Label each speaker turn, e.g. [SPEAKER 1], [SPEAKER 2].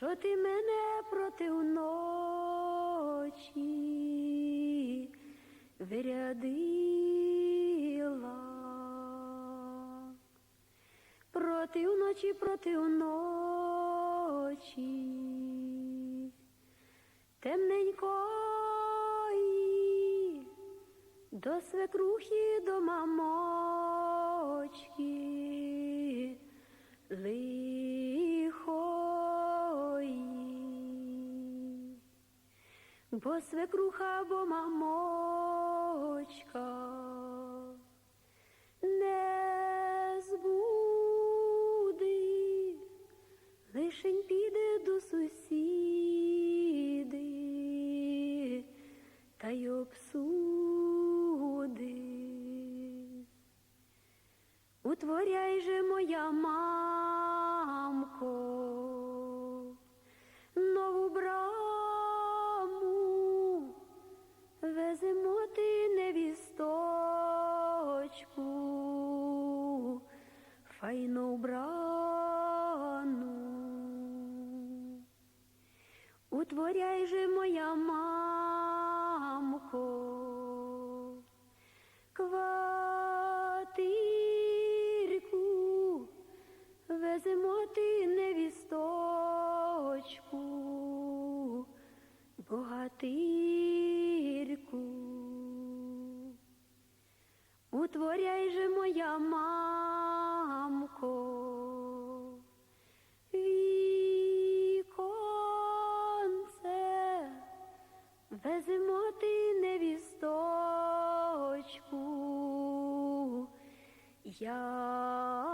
[SPEAKER 1] що ти мене проти ночі вирядила. Проти вночі, проти ночі, темненької, до свекрухи, до мамочки, Бо свекруха, бо мамочка не збуди, лишень піде до сусіди та й обсуди. Утворяй же веземо ти невісточку, файну брану. Утворяй же моя мамко, квартирку, веземо ти невісточку, богатирку. Утворяй же моя мамко, віконце, веземо ти невісточку, я